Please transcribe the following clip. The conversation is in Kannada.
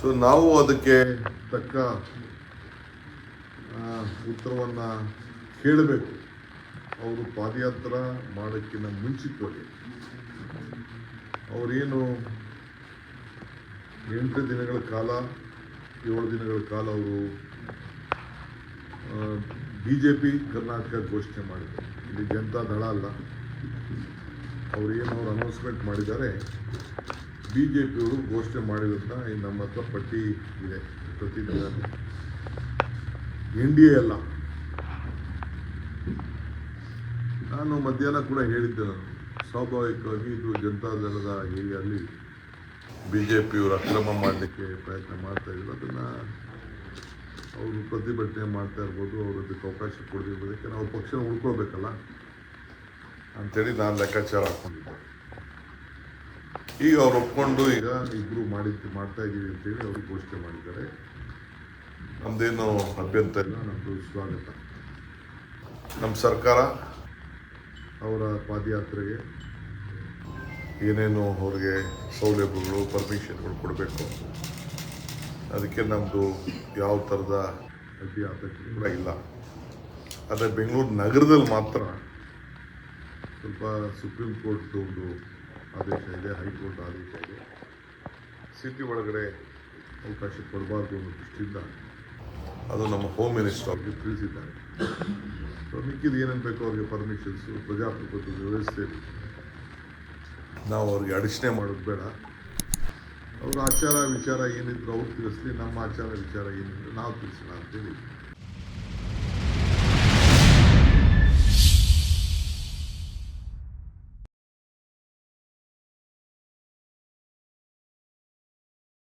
ಸೊ ನಾವು ಅದಕ್ಕೆ ತಕ್ಕ ಉತ್ತರವನ್ನು ಕೇಳಬೇಕು. ಅವರು ಪಾದಯಾತ್ರ ಮಾಡೋಕ್ಕಿಂತ ಮುಂಚಿತವಾಗಿ. ಅವರೇನು ಎಂಟು ದಿನಗಳ ಕಾಲ, ಏಳು ದಿನಗಳ ಕಾಲ ಅವರು ಬಿ ಜೆ ಪಿ ಕರ್ನಾಟಕ ಘೋಷಣೆ ಮಾಡಿದರು. ಇಲ್ಲಿ ಜನತಾ ದಳ ಅಲ್ಲ. ಅವರು ಏನು ಅವ್ರು ಅನೌನ್ಸ್ಮೆಂಟ್ ಮಾಡಿದ್ದಾರೆ. ಬಿ ಜೆ ಪಿಯವರು ಘೋಷಣೆ ಮಾಡಿರೋದನ್ನ ನಮ್ಮ ಹತ್ರ ಪಟ್ಟಿ ಇದೆ ಪ್ರತಿದಿನ ಎನ್ ಡಿ ಎ ಅಲ್ಲ. ನಾನು ಮಧ್ಯಾಹ್ನ ಕೂಡ ಹೇಳಿದ್ದೆ ನಾನು. ಸ್ವಾಭಾವಿಕವಾಗಿ ಇದು ಜನತಾದಳದ ಏರಿಯಲ್ಲಿ ಬಿ ಜೆ ಪಿಯವರು ಅಕ್ರಮ ಮಾಡಲಿಕ್ಕೆ ಪ್ರಯತ್ನ ಮಾಡ್ತಾ ಇದ್ರು. ಅದನ್ನು ಅವರು ಪ್ರತಿಭಟನೆ ಮಾಡ್ತಾ ಇರ್ಬೋದು, ಅವರು ಅದಕ್ಕೆ ಅವಕಾಶ ಕೊಡದಿರ್ಬೋದಕ್ಕೆ ನಾವು ಪಕ್ಷ ಉಳ್ಕೊಳ್ಬೇಕಲ್ಲ. ಅಂಥೇಳಿ ನಾನು ಲೆಕ್ಕಾಚಾರ ಹಾಕ್ಕೊಂಡಿದ್ದೆ. ಈಗ ಅವ್ರು ಒಪ್ಕೊಂಡು ಈಗ ಇಬ್ರು ಮಾಡಿ ಮಾಡ್ತಾ ಇದ್ದೀವಿ ಅಂತೇಳಿ ಅವರು ಘೋಷಣೆ ಮಾಡಿದ್ದಾರೆ. ನಮ್ಮದೇನು ಅಭ್ಯಂತರ ಇಲ್ಲ ನಮ್ಮದು ಸ್ವಾಗತ. ನಮ್ಮ ಸರ್ಕಾರ ಅವರ ಪಾದಯಾತ್ರೆಗೆ ಏನೇನು ಅವ್ರಿಗೆ ಸೌಲಭ್ಯಗಳು ಪರ್ಮಿಷನ್ಗಳು ಕೊಡಬೇಕು. ಅದಕ್ಕೆ ನಮ್ಮದು ಯಾವ ಥರದ ಅಡ್ಡಿ ಆತಂಕ ಕೂಡ ಇಲ್ಲ. ಆದರೆ ಬೆಂಗಳೂರು ನಗರದಲ್ಲಿ ಮಾತ್ರ ಸ್ವಲ್ಪ ಸುಪ್ರೀಂ ಕೋರ್ಟ್ ಒಂದು ಆದೇಶ ಇದೆ, ಹೈಕೋರ್ಟ್ ಆದೇಶ ಇದೆ. ಸಿಟಿ ಒಳಗಡೆ ಅವಕಾಶ ಕೊಡಬಾರ್ದು ಅನ್ನೋ ದೃಷ್ಟಿಯಿಂದ ಅದು ನಮ್ಮ ಹೋಮ್ ಮಿನಿಸ್ಟರ್ ಅವ್ರಿಗೆ ತಿಳಿಸಿದ್ದಾರೆ. ಸೊ ಮಿಕ್ಕಿದ ಏನೇನು ಬೇಕೋ ಅವರಿಗೆ ಪರ್ಮಿಷನ್ಸು ಪ್ರಜಾಪ್ರಭುತ್ವದ ವ್ಯವಸ್ಥೆ. ನಾವು ಅವ್ರಿಗೆ ಅಡಚಣೆ ಮಾಡೋದು ಬೇಡ. ಅವ್ರ ಆಚಾರ ವಿಚಾರ ಏನಿದ್ರು ಅವ್ರು ತಿಳಿಸ್ಲಿ, ನಮ್ಮ ಆಚಾರ ವಿಚಾರ ಏನಿದ್ರು ನಾವು ತಿಳಿಸೋಣ ಅಂತೇಳಿ.